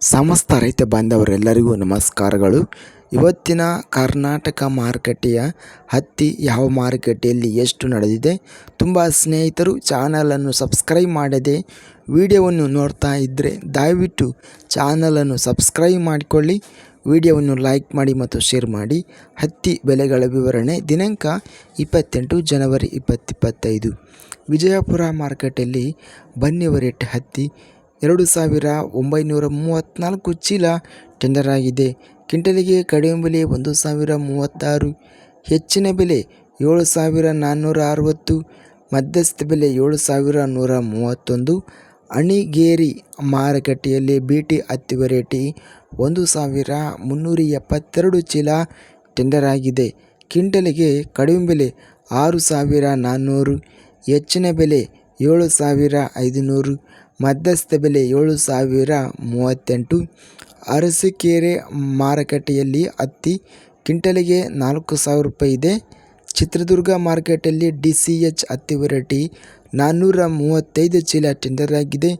ಸಮಸ್ತ ರೈತ ಬಾಂಧವರೆಲ್ಲರಿಗೂ ನಮಸ್ಕಾರಗಳು. ಇವತ್ತಿನ ಕರ್ನಾಟಕ ಮಾರುಕಟ್ಟೆಯ ಹತ್ತಿ ಯಾವ ಮಾರುಕಟ್ಟೆಯಲ್ಲಿ ಎಷ್ಟು ನಡೆದಿದೆ ತುಂಬ ಸ್ನೇಹಿತರು ಚಾನಲನ್ನು ಸಬ್ಸ್ಕ್ರೈಬ್ ಮಾಡದೆ ವಿಡಿಯೋವನ್ನು ನೋಡ್ತಾ ಇದ್ದರೆ ದಯವಿಟ್ಟು ಚಾನಲನ್ನು ಸಬ್ಸ್ಕ್ರೈಬ್ ಮಾಡಿಕೊಳ್ಳಿ, ವಿಡಿಯೋವನ್ನು ಲೈಕ್ ಮಾಡಿ ಮತ್ತು ಶೇರ್ ಮಾಡಿ. ಹತ್ತಿ ಬೆಲೆಗಳ ವಿವರಣೆ ದಿನಾಂಕ ಇಪ್ಪತ್ತೆಂಟು ಜನವರಿ ಇಪ್ಪತ್ತಿಪ್ಪತ್ತೈದು ವಿಜಯಪುರ ಮಾರುಕಟ್ಟೆಯಲ್ಲಿ ಬನ್ನಿ ಹತ್ತಿ ಎರಡು ಸಾವಿರ ಒಂಬೈನೂರ ಮೂವತ್ತ್ನಾಲ್ಕು ಚೀಲ ಟೆಂಡರ್ ಆಗಿದೆ. ಕ್ವಿಂಟಲಿಗೆ ಕಡಿಮೆ ಬೆಲೆ ಒಂದು ಸಾವಿರ ಮೂವತ್ತಾರು, ಹೆಚ್ಚಿನ ಬೆಲೆ ಏಳು ಸಾವಿರ ನಾನ್ನೂರ ಅರವತ್ತು, ಮಧ್ಯಸ್ಥ ಬೆಲೆ ಏಳು ಸಾವಿರ ನೂರ ಮೂವತ್ತೊಂದು. ಅಣಿಗೇರಿ ಮಾರುಕಟ್ಟೆಯಲ್ಲಿ ಬೀಟಿ ಹತ್ತಿ ವೆರೈಟಿ ಒಂದು ಸಾವಿರ ಮುನ್ನೂರ ಎಪ್ಪತ್ತೆರಡು ಚೀಲ ಟೆಂಡರ್ ಆಗಿದೆ. ಕ್ವಿಂಟಲಿಗೆ ಕಡಿಮೆ ಬೆಲೆ ಆರು ಸಾವಿರ ನಾನ್ನೂರು, ಹೆಚ್ಚಿನ ಬೆಲೆ ಏಳು ಸಾವಿರ ಐದುನೂರು ಮಧ್ಯಸ್ಥ ಬೆಲೆ ಏಳು ಸಾವಿರ ಮೂವತ್ತೆಂಟು ಅರಸೀಕೆರೆ ಮಾರುಕಟ್ಟೆಯಲ್ಲಿ ಹತ್ತಿ ಕ್ವಿಂಟಲಿಗೆ ನಾಲ್ಕು ಸಾವಿರ ರೂಪಾಯಿ ಇದೆ. ಚಿತ್ರದುರ್ಗ ಮಾರ್ಕೆಟಲ್ಲಿ ಡಿ ಸಿ ಎಚ್ ಹತ್ತಿ ವೆರೈಟಿ ನಾನ್ನೂರ ಮೂವತ್ತೈದು ಚೀಲ ಟೆಂಡರ್ ಆಗಿದೆ.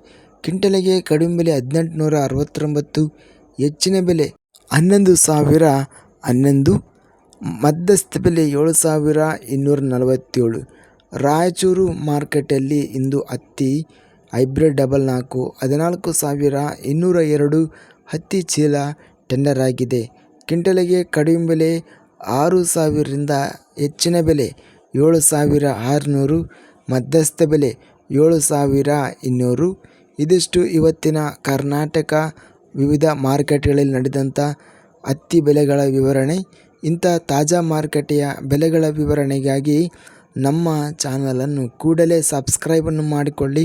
ಕ್ವಿಂಟಲಿಗೆ ಕಡಿಮೆ ಬೆಲೆ ಹದಿನೆಂಟುನೂರ ಅರವತ್ತೊಂಬತ್ತು ಹೆಚ್ಚಿನ ಬೆಲೆ ಹನ್ನೊಂದು ಸಾವಿರ ಹನ್ನೊಂದು, ಮಧ್ಯಸ್ಥ ಬೆಲೆ ಏಳು ಸಾವಿರ ಇನ್ನೂರ ನಲವತ್ತೇಳು ರಾಯಚೂರು ಮಾರ್ಕೆಟಲ್ಲಿ ಇಂದು ಹತ್ತಿ ಹೈಬ್ರಿಡ್ ಡಬಲ್ ನಾಲ್ಕು, ಹದಿನಾಲ್ಕು ಸಾವಿರ ಇನ್ನೂರ ಎರಡು ಹತ್ತಿ ಚೀಲ ಟೆಂಡರ್ ಆಗಿದೆ. ಕಿಂಟಲಿಗೆ ಕಡಿಮೆ ಬೆಲೆ ಆರು ಸಾವಿರದಿಂದ ಹೆಚ್ಚಿನ ಬೆಲೆ ಏಳು ಸಾವಿರ ಆರುನೂರು, ಮಧ್ಯಸ್ಥ ಬೆಲೆ ಏಳು ಸಾವಿರ ಇನ್ನೂರು. ಇದಿಷ್ಟು ಇವತ್ತಿನ ಕರ್ನಾಟಕ ವಿವಿಧ ಮಾರುಕಟ್ಟೆಗಳಲ್ಲಿ ನಡೆದಂಥ ಹತ್ತಿ ಬೆಲೆಗಳ ವಿವರಣೆ. ಇಂಥ ತಾಜಾ ಮಾರುಕಟ್ಟೆಯ ಬೆಲೆಗಳ ವಿವರಣೆಗಾಗಿ ನಮ್ಮ ಚಾನಲನ್ನು ಕೂಡಲೇ ಸಬ್ಸ್ಕ್ರೈಬನ್ನು ಮಾಡಿಕೊಳ್ಳಿ.